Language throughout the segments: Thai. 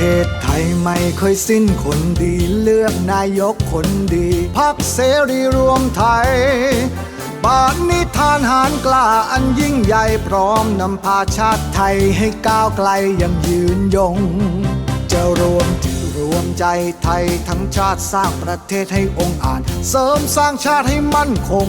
ทศไทยไม่เคยสิ้นคนดีเลือกนายกคนดีพักเสรีรวมไทยปานนิทานหารกล้าอันยิ่งใหญ่พร้อมนำพาชาติไทยให้ก้าวไกลยังยืนยง จะรวมจิตรวมใจไทยทั้งชาติสร้างประเทศให้องค์อาจ เสริมสร้างชาติให้มั่นคง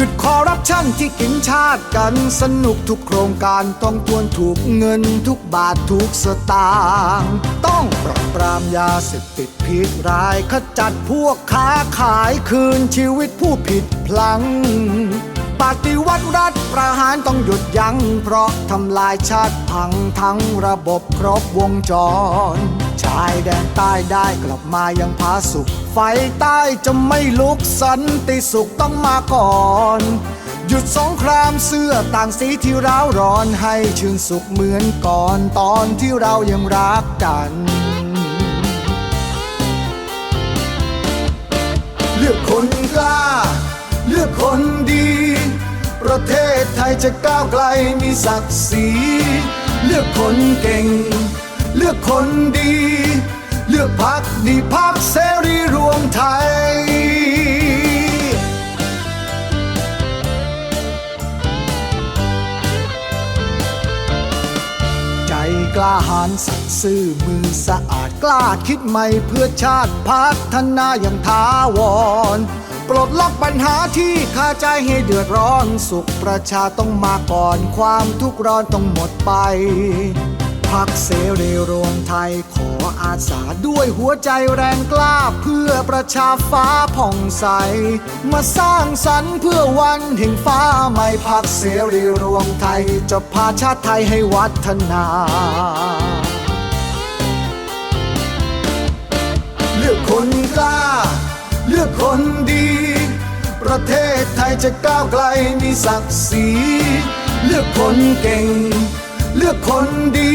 หยุดคอร์รัปชันที่กินชาติกันสนุกทุกโครงการต้องทวนถูกเงินทุกบาททุกสตางค์ต้องปราบปรามยาเสพติดพิษร้ายขจัดพวกค้าขายคืนชีวิตผู้ผิดพลังปฏิวัติรัฐประหารต้องหยุดยัง้งเพราะทำลายชาติพังทั้งระบบครบวงจร ชายแดนใต้ได้กลับมายังผาสุข ไฟใต้จะไม่ลุกสันติสุขต้องมาก่อน หยุดสงครามเสื้อต่างสีที่ร้าวร้อนให้ชื่นสุขเหมือนก่อนตอนที่เรายังรักกันเลือกคนกล้า เลือกคนดี ประเทศไทยจะก้าวไกลมีศักดิ์ศรีเลือกคนเก่ง เลือกคนดี ลือกพักดีพักเสรีรวมไทย ใจกล้าหาญสัตย์ซื่อมือสะอาดกล้าคิดใหม่เพื่อชาติพัฒนาอย่างท้าวร ปลดล็อกปัญหาที่คาใจให้เดือดร้อนสุขประชาต้องมาก่อนความทุกข์ร้อนต้องหมดไปพักเสรีรวมไทยขอ อาสาด้วยหัวใจแรงกล้าเพื่อประชาฟ้าผ่องใส มาสร้างสรรค์เพื่อวันแห่งฟ้าใหม่พักเสรีรวมไทย จะพาชาติไทยให้วัฒนาเลือกคนกล้า เลือกคนดี ประเทศไทยจะก้าวไกลมีศักดิ์ศรีเลือกคนเก่ง เลือกคนดี